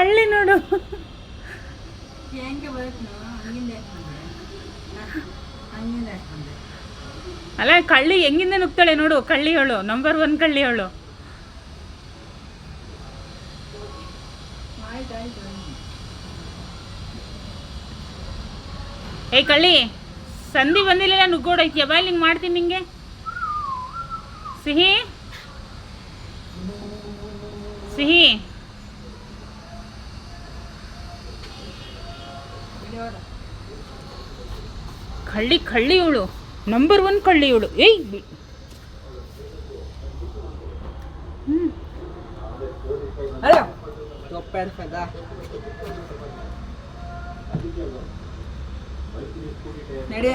ಕಳ್ಳಿ ನೋಡು. ಅಲ್ಲ ಕಳ್ಳಿ ಹೆಂಗಿಂದ ನುಗ್ತಾಳೆ ನೋಡು ಕಳ್ಳಿ ಅವಳು ನಂಬರ್ ಒನ್ ಕಳ್ಳಿ ಆಯ್ತು ಏಯ್ ಕಳ್ಳಿ ಸಂಧಿ ಬಂದಿಲ್ಲ ನುಗ್ಗೋಡೈತಿಯ ಬಾ ಹಿಂಗೆ ಮಾಡ್ತೀನಿ ನಿಂಗೆ. ಸಿಹಿ. ಸಿಹಿ. ಕಳ್ಳಿ ಕಳ್ಳಿ ಇವಳು ನಂಬರ್ ಒನ್ ಕಳ್ಳಿ ಇವಳು ಏಯ್ ಫದ ನಡಿ.